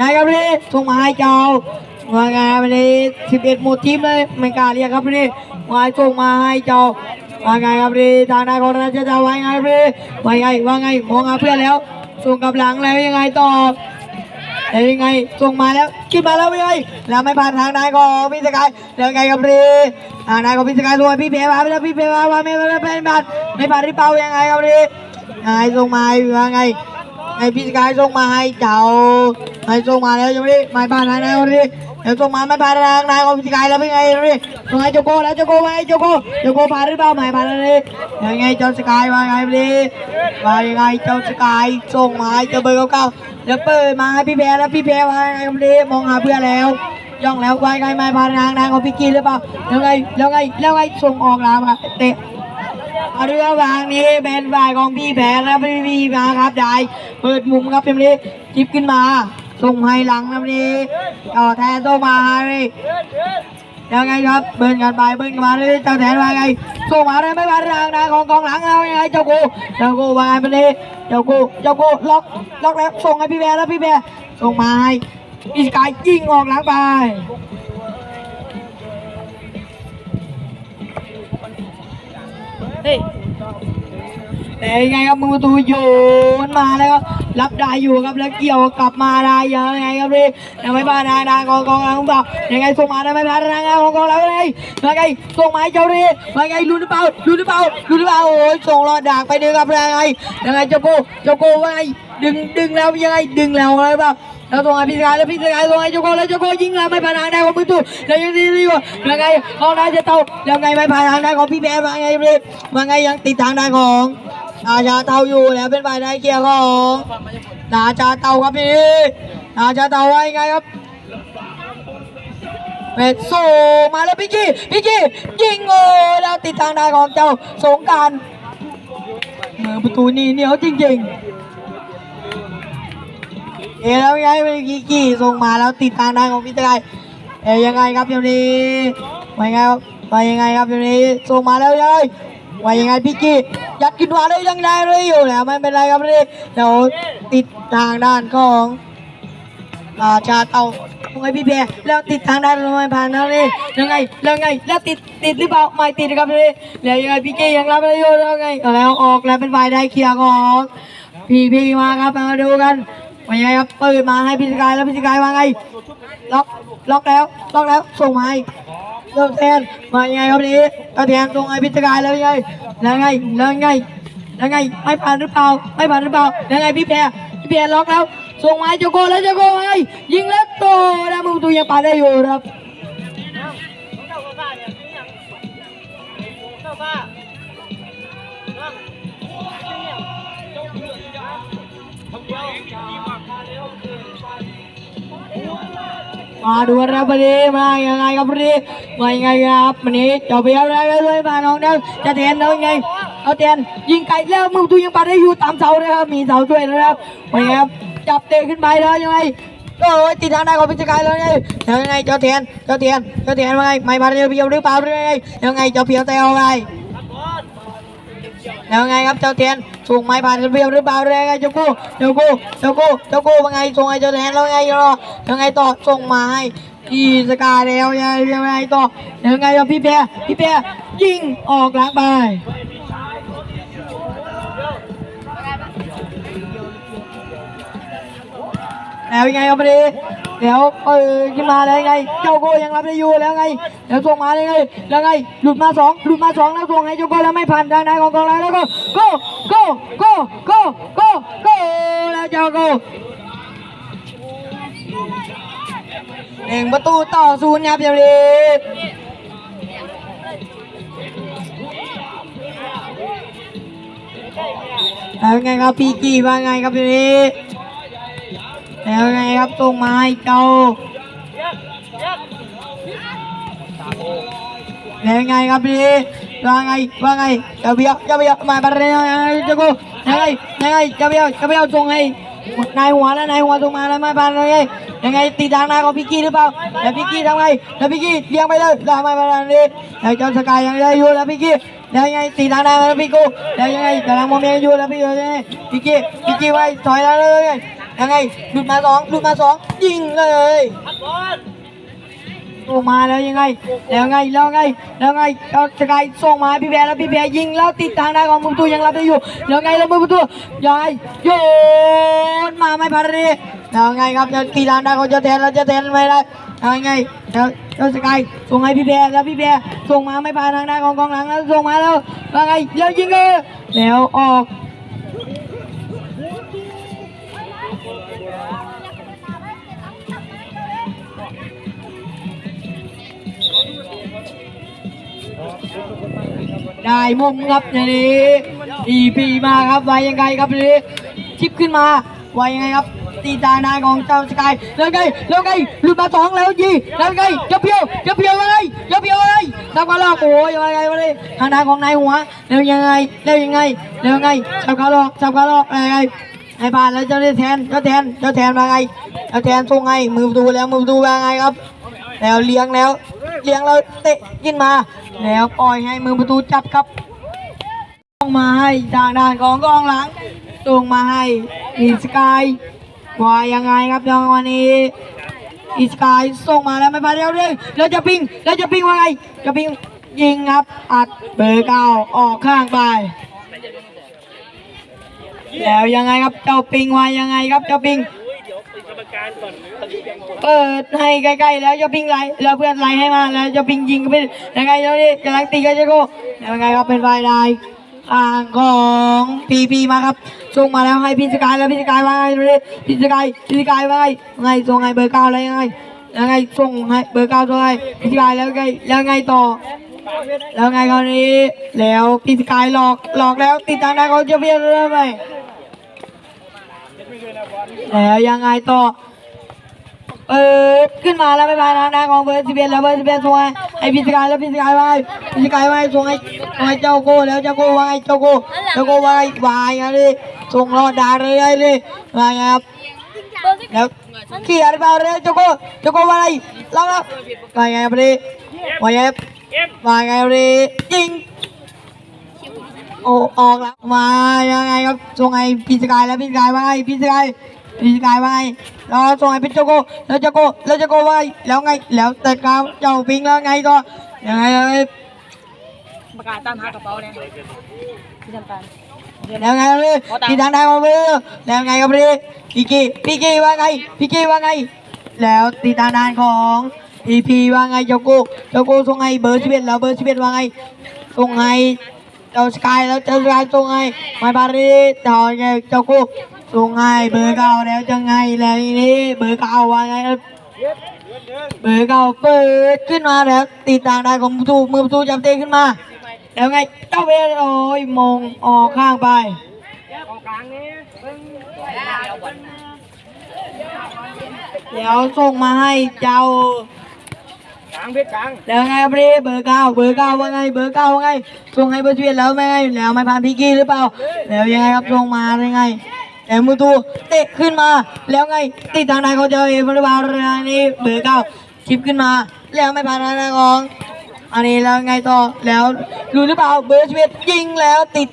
นายครับพี่ส่งมาให้เจ้าว่าไงวันนี้สิบเอ็ดหมดทีมเลยไม่กล้าเรียกครับพี่ว่าส่งมาให้เจ้าว่าไงครับพี่ทางนายของราชเจ้าว่าไงครับพี่ว่าไงว่าไงมองหาเพื่อนแล้วส่งกับหลังแล้วยังไงต่อแล้วยังไงส่งมาแล้วขึ้นมาแล้วยังไงแล้วไม่ผ่านทางนายของพี่สกายแล้วยังไงครับพี่ทางนายของพี่สกายส่งให้พี่เพมาไปแล้วพี่เพมาว่าไม่ไม่ไม่ไม่ผ่านไม่ผ่านหรือเปล่ายังไงครับพี่ยังไงส่งมาว่าไง ไอพี่สกายส่งมาให้เจ้าไอส่งมาแล้วยังไม่ได้ไม่ผ่านทางนายคนนี้เดี๋ยวส่งมาไม่ผ่านทางนายของพี่สกายแล้วเป็นไงนี่ส่งให้โจโก้แล้วโจโก้ไว้โจโก้โจโก้ผ่านหรือเปล่าไม่ผ่านเลยยังไงเจ้าสกายว่าไงพี่ว่ายังไงเจ้าสกายส่งมาให้เจ้าเบอร์เก้าๆแล้วเปิดมาให้พี่แพรแล้วพี่แพรว่าไงพี่มองหาเพื่อนแล้วย่องแล้วว่าไงไม่ผ่านทางนายของพี่กีหรือเปล่าแล้วไงแล้วไงแล้วไงส่งออกแล้วมาเตะ เอาเรือวางนี้เป็นฝ่ายของพี่แผนและพี่พีมาครับได้เปิดมุมครับเพียงนี้จิบขึ้นมา ส่งให้หลังนะนี้ต่อแทนส่งมาให้ยังไงครับเบิ้ลกันไปเบิ้ลกันมาเลยเจ้าแทนว่าไงส่งมาได้ไม่ผ่าทางนะของกองหลังเอายังไงเจ้ากูเจ้ากูว่าไงเป็นนี้เจ้ากูเจ้ากูล็อกล็อกแล้วส่งให้พี่แพรแล้วพี่แพรส่งมาให้พี่สกายยิงออกหลังไป แต่ยังไงครับมือประตูโยนมาแล้วก็รับรับได้อยู่ครับแล้วเกี่ยวกลับมาได้ยังไงครับพี่ยังไม่ผ่านทางทางของกองหลังของเรายังไงส่งมาได้ไม่ผ่านทางของกองหลังเลยยังไงส่งมาให้เจ้าดียังไงลุ้นหรือเปล่าลุ้นหรือเปล่าลุ้นหรือเปล่าโอ้ยส่งรอดดากไปดึงครับยังไงยังไงเจ้าโกเจ้าโกว่าไงดึงดึงแล้วยังไงดึงแล้วอะไรเปล่าแล้วส่งให้พี่สกายแล้วพี่สกายส่งให้เจ้าโกแล้วเจ้าโกยิงแล้วไม่ผ่านทางได้ของมือตู้แล้วยังดีดีกว่ายังไงของนายจะเต่ายังไงไม่ผ่านทางได้ของพี่แม่ว่าไงพี่ว่าไงยังติดทางได้ของ นาชาเตาอยู่แล้วเป็นฝ่ายได้เกียร์ของนาชาเตาครับพี่นาชาเตาไว้ไงครับเป็ดโซมาแล้วพี่กี้พี่กี้ยิงโอ้แล้วติดทางได้ของเจ้าสงการเมือประตูนี่เหนียวจริงๆเอ๋แล้วไงพี่กี้ส่งมาแล้วติดทางได้ของพี่ตะไคเอ๋ยังไงครับเดี๋ยวนี้ไปไงครับไปยังไงครับเดี๋ยวนี้ส่งมาแล้วยัง ว่ายังไงพี่กี้ยัดขึ้นมาได้ยังได้เลยอยู่แล้วไม่เป็นไรครับพี่เดี๋ยวติดทางด้านของอาชาเตาทำไมพี่เบยร์แล้วติดทางด้านทำไมผ่านแล้วนี่ยังไงแล้วไงแล้วติดติดหรือเปล่าไม่ติดครับพี่แล้วยังไงพี่กี้ยังรับไม่ได้อยู่แล้วไงเอาแล้วออกแล้วเป็นฝ่ายได้เคลียร์ของพี่พี่มาครับมาดูกันว่ายังไงครับเปิดมาให้พี่สกายแล้วพี่สกายว่าไงล็อกล็อกแล้วล็อกแล้วส่งมาให้ เลิกแทนมายังไงครับนี้ก็แทนตรงไอ้พิจกายแล้วยังไงแล้วไงแล้วไงแล้วไงไม่ผ่านหรือเปล่าไม่ผ่านหรือเปล่าแล้วไงพี่แพรพี่แพรล็อกแล้วส่งมาให้โจโกแล้วโจโกไงยิงแล้วโตนะมือประตูยังปาได้อยู่ครับ มาดูครับวันนี้มายังไงครับวันนี้มายังไงครับวันนี้เจ้าเบียร์แล้วเลยมาน้องเด้อจะแทนแล้วยังไงเอาแทนยิงไกลแล้วมือตูยังปาได้อยู่ตามเสาเลยครับมีเสาช่วยนะครับมายังไงครับจับเตะขึ้นไปแล้วยังไงโอ้ยติดทางได้ของพิจกายแล้วไงยังไงเจ้าเทียนเจ้าเทียนเจ้าเทียนว่าไงไม่มาเรียวเพียวหรือเปล่าหรือไงยังไงเจ้าเพียวแต่เอาไงแล้วไงครับเจ้าเทียน ส่งไม้ผ่านเพียวหรือเปล่าหรือไงเจ้ากู้เจ้ากู้เจ้ากู้เจ้ากู้ว่าไงส่งให้เจ้าเทียนแล้วไงรอยังไงต่อส่งมาให้พี่สกาแล้วยังไงยังไงต่อยังไงเจ้าพี่เปียพี่เปียยิงออกหลังไปแล้วยังไงครับพอดี เดี๋ยวเออขึ้นมาแล้วไง เจ้าโกยังรับได้อยู่แล้วไงเดี๋ยวส่งมาเลยไง แล้วไง หลุดมาสองหลุดมาสองแล้วส่งให้เจ้าโกแล้วไม่ผ่านทางด้านของกองหลังแล้วก็โกโกโกโกโกโกแล้วเจ้าโกหนึ่งประตูต่อศูนย์ครับเยวนี้แล้วไงครับปีกี้ว่าไงครับเดี๋ยวนี้ แล้วไงครับส่งมาให้เจ้า แล้วไงครับพี่ว่าไงว่าไงเจ้าเบี้ยวเจ้าเบี้ยวมาบาร์เรนเจ้ากูยังไงยังไงเจ้าเบี้ยวเจ้าเบี้ยวส่งให้นายหัวแล้วนายหัวส่งมาแล้วมาบาร์เลยยังไงตีทางหน้าของพิกกี้หรือเปล่าแล้วพิกกี้ทำไงแล้วพิกกี้เลี้ยงไปเลยแล้วมาบาร์เลยแล้วเจ้าสกายยังได้อยู่แล้วพิกกี้แล้วยังไงตีทางหน้าแล้วพิกกูแล้วยังไงกำลังมองเมียอยู่แล้วพี่ยังไงพิกกี้พิกกี้ไว้ถอยแล้วเลย ยังไงหลุดมาสองหลุดมาสองยิงเลยส่งมาแล้วยังไง แล้วไงแล้วไงแล้วไงเราจะไงส่งมาพี่แบร์แล้วพี่แบร์ยิงแล้วติดทางด้านของมือประตูยังรับได้อยู่แล้วไงแล้วมือประตูยังไงโยนมาไม่พารีแล้วไงครับจะตีทางด้านของเจ้าแทนแล้วจ้าแทนไม่ได้ยังไงแล้วเจ้าสกายส่งให้พี่แบร์แล้วพี่แบร์ส่งมาไม่ผ่านทางด้านของกองหลังแล้วส่งมาแล้วแล้วไงแล้วยิงเลยแล้วออก ได้มุมครับอย่างนี้อีพีมาครับไวยังไงครับอย่างนี้ชิปขึ้นมาไวยังไงครับ ตีตาหน้าของเจ้าสกายแล้วไงแล้วไงหลุดมาสองแล้วยีแล้วไงจะเพียวจะเพียวอะไรจะเพียวอะไรทำกันลอกโอ้ยยังไงวะนี่ทางด้านของนายหัวแล้วยังไงแล้วยังไงแล้วยังไงจับขาลอกจับขาลอกอะไร ไอ้บานแล้วเจ้าได้แทนเจ้าแทนเจ้าแทนมาไงเจ้าแทนส่งไงมือประตูแล้วมือประตูว่าไงครับ แล้วเลี้ยงแล้ว เลี้ยงแล้วเตะขึ้นมา แล้วปล่อยให้มือประตูจับครับส่งมาให้ทางด้านของกองหลังส่งมาให้อีสกายว่ายังไงครับจังวะนี้อีสกายส่งมาแล้วไม่พลาดเร็วเลยแล้วจะปิงแล้วจะปิงว่าไงจะปิงยิงครับอัดเบอร์เก้าออกข้างไป แล้วยังไงครับเจ้าปิงวายังไงครับเจ้าปิงเปิดให้ใกล้ๆแล้วจะปิงไหลแล้วเพื่อนไหลให้มาแล้วจะปิงยิงก็เป็นยังไงแล้วนี่กำลังตีกันจะโก้แล้วยังไงครับเป็นฝ่ายได้อ่างของปีปีมาครับส่งมาแล้วให้พิสกายแล้วพิสกายว่าไงเลยพิสกายพิสกายว่าไงไงส่งให้เบอร์เก้าแล้วยังไงยังไงส่งให้เบอร์เก้าส่งให้พิสกายแล้วไงแล้วไงต่อ แล้วไงคราวนี้แล้วพิสกายหลอกหลอกแล้วติดทางได้เขาจะเพี้ยนเรื่อยไป แล้วยังไงต่อเปิดขึ้นมาแล้วไม่มานะนะของเบอร์สิบเอ็ดแล้วเบอร์สิบเอ็ดส่งให้ไอพิสกายแล้วพิสกายวาไงพิสกายวาไงส่งให้ส่งให้เจ้าโก้แล้วเจ้าโก้ว่าไงเจ้าโก้เจ้าโก้ว่าไงวายไงเลยส่งรอดดาเลยเลยเลยว่าไงครับแล้วเขี่ยร์ไปเอาเลยเจ้าโก้เจ้าโก้ว่าไงลองแล้วว่าไงครับเลยว่าไงครับว่าไงครับเลยยิงโอ้ออกแล้วมายังไงครับส่งให้พิสกายแล้วพิสกายวาไงพิสกาย พี่กายว่าไงแล้วส่งให้เป็นเจ้าโกแล้วเจ้าโกแล้วเจ้าโกว่าไงแล้วไงแล้วแต่กาวเจ้าปิงแล้วไงต่อยังไงยังไงประกาศตามหากระเป๋าเนี่ยที่ทำการแล้วไงเลยพี่ทางได้มาเบอร์แล้วไงครับพี่พี่กี้พี่กี้ว่าไงพี่กี้ว่าไง แล้วตีทางด้านของพีพีว่าไงเจ้าโกเจ้าโกส่งให้เบอร์สิบเอ็ดแล้วเบอร์สิบเอ็ดว่าไงส่งให้เจ้าสกายแล้วเจ้าสกายส่งให้ไมบารีเจ้าไงเจ้าโก ส่งให้เบอร์เก้าแล้วจะไงแล้วทีนี้เบอร์เก้าว่าไงครับเบอร์เก่าเปิดขึ้นมาแล้วตีทางด้านของประตูมือประตูจับเตะขึ้นมาแล้วไงเจ้าเวรโอ้ยมงออกข้างไปกองกลางนี่เพิ่งแล้วส่งมาให้เจ้ากลางเพชรกลางแล้วไงครับพี่เบอร์เก้าเบอร์เก้าว่าไงเบอร์เก้าว่าไงส่งให้เบอร์สิบเอ็ดแล้วไม่ไงแล้วไม่ผ่านพิกกี้หรือเปล่า แล้วยังไงครับส่งมาได้ไง แล้มือประตูเตะขึ้นมา แล้วไงติดทางด้านเขาเจอเอฟหรือเปล่าเรื่องนี้เบอร์เก้าชิปขึ้นมา แล้วไม่ผ่านทางด้านของอันนี้แล้วไงต่อแล้วรู้หรือเปล่าเบอร์สิบเอ็ดยิงแล้วติด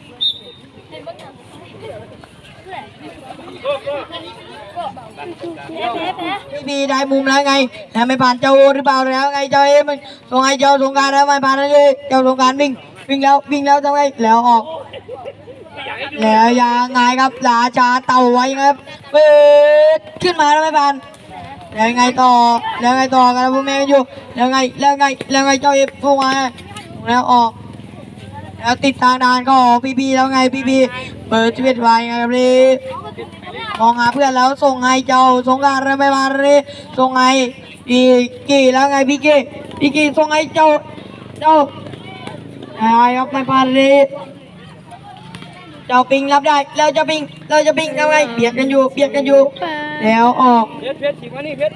พี่บีได้มุมแล้วไงแต่ไม่ผ่านเจ้าโอหรือเปล่าแล้วไงเจ้าเอมันส่งให้เจ้าสงการแล้วไม่ผ่านเลยเจ้าสงการวิ่งวิ่งแล้ววิ่งแล้วทำไงแล้วออก แล้วยังไงครับราชาเต่าไว้ครับเปิดขึ้นมาแล้วไม่ผ่านแล้วไงต่อแล้วไงต่อกันพวกแม่อยู่แล้วไงแล้วไงแล้วไงเจ้าเอฟพุ่งมาแล้วออกแล้วติดทางดานก็ออกพี่พีแล้วไงพี่พีเปิดชีวิตไว้ไงครับนี่มองหาเพื่อนแล้วส่งให้เจ้าส่งการไม่มาเลยส่งให้พี่กี้แล้วไงพี่กี้พี่กี้ส่งให้เจ้าเจ้าไอ้ครับไม่พาดเลย เจ้าปิงรับได้ แล้วเจ้าปิงแล้วเจ้าปิงแล้วไงเบียดกันอยู่เบียดกันอยู่ แล้วออก เพชรเพชรฉีกมานี่เพชร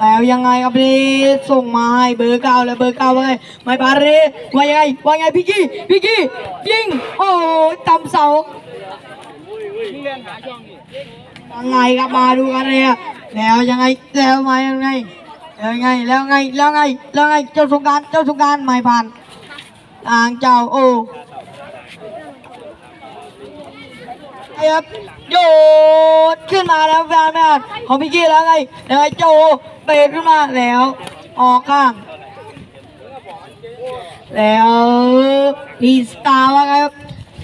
แล้วยังไงครับพี่ส่งมาให้เบอร์เก้าแล้วเบอร์เก้าว่าไงไม่ปาเรว่ายังไงว่าไงพี่กี้พี่กี้ยิงโอ้ยตำเสายิงเรียนหาช่องนี่ยังไงครับมาดูกันเลยอะแล้วยังไงแล้วมายังไงแล้วยังไงแล้วไงแล้วไงแล้วไงเจ้าสงกรารเจ้าสงกรารไม่ผ่านทางเจ้าโอ้ ครับโยนขึ้นมาแล้วแฟนแม่ของพิกกี้แล้วไงแล้วโจเตะขึ้นมาแล้ว ออกข้าง แล้วพีสตาร์ว่าไงครับ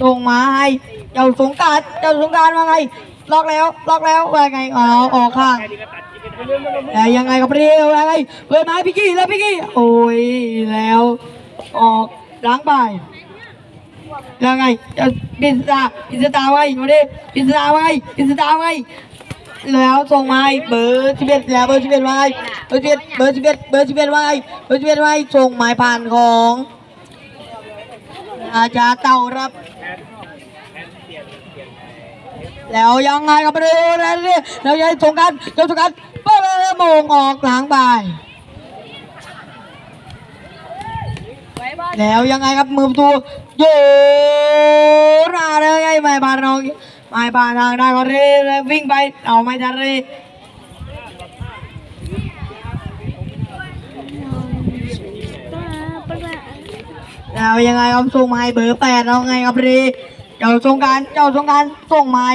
ส่งมาให้เจ้าสงการเจ้าสงการว่าไงล็อกแล้วล็อกแล้วว่าไงอ๋อออกข้างแล้วยังไงครับเรียวว่าไงเปิดมาให้พี่กี้แล้วพี่กี้โอ้ยแล้วออกล้างไป แล้วไงเจ้าพิสตาร์พิสตาร์ว่าไงมาดิพิสตาร์ว่าไงพิสตาร์ว่าไงแล้วส่งมาให้เบอร์สิบเอ็ดแล้วเบอร์สิบเอ็ดว่าไงเบอร์สิบเอ็ดเบอร์สิบเอ็ดเบอร์สิบเอ็ดว่าไงเบอร์สิบเอ็ดว่าไงส่งหมายผ่านของ อาจารย์เต่ารับ แล้วยังไงครับเรื่อยๆเรื่อยๆแล้วยังสงกรารเจ้าสงกรารเปิดโมงออกหลังไปแล้วยังไงครับมือประตู โยนมาเลยไงไม่บานเราไม่บานทางได้ก็เรื่วิ่งไปเอาไม่ทันเลยแล้วยังไงครับส่งไม้เบอร์แปดแล้วไงครับเรเจ้าสงการเจ้าสงการส่งไม้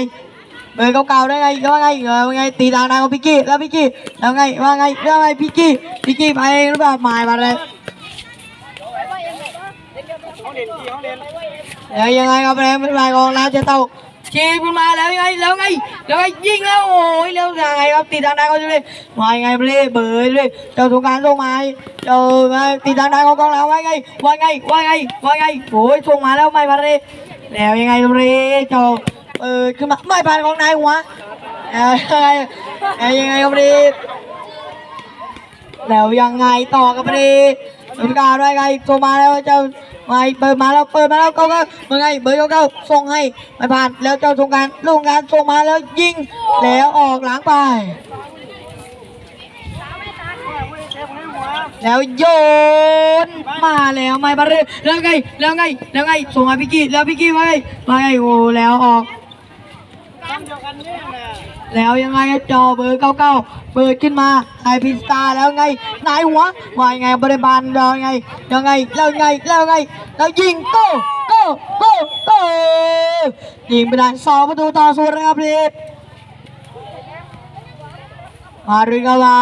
เบอร์เก่าๆได้ไงว่าไงแล้วไงตีทางได้ของพิกกี้แล้วพิกกี้แล้วไงว่าไงแล้วไงพิกกี้พิกกี้ไปเองหรือเปล่าไม้มาเลย แล้วยังไงครับแรงเป็นไรของราชเต่าชีขึ้นมาแล้วยังไงแล้วไงแล้วไงยิงแล้วโอ้ยแล้วยังไงครับตีทางด้านเขาเลยมายังไงเลยเบยเลยเจ้าสงการส่งมาเจ้าตีทางด้านของกองเราว่าไงว่าไงว่าไงว่าไงโอ้ยส่งมาแล้วไม่พันเลยแล้วยังไงเลยเจ้าเออขึ้นมาไม่พันของนายหัวแล้วยังไงครับเลยแล้วยังไงต่อกับเลยสงการว่าไงส่งมาแล้วเจ้า ไม่เปิดมาแล้วเปิดมาแล้วเขาก็เมื่อไงเบอร์เก้าส่งให้ไม่ผ่านแล้วเจ้าสงการลงการส่งมาแล้วยิงแล้วออกหลังไป แล้วโยนมาแล้วไม่บาเรแล้วไงแล้วไงแล้วไงส่งให้พี่กี้แล้วพี่กี้ว่าไงมาไงโอ้แล้วออก แล้วยังไงจอเบอร์เก้าเก้าเปิดขึ้นมาไอพิสตาร์แล้วไงนายหัวว่ายังไงบริบาลเราไงยังไงแล้วไงแล้วไงแล้วยิงโก้โก้โก้โก้ยิงไปได้สองประตูต่อศูนย์นะครับพี่มาริกาลา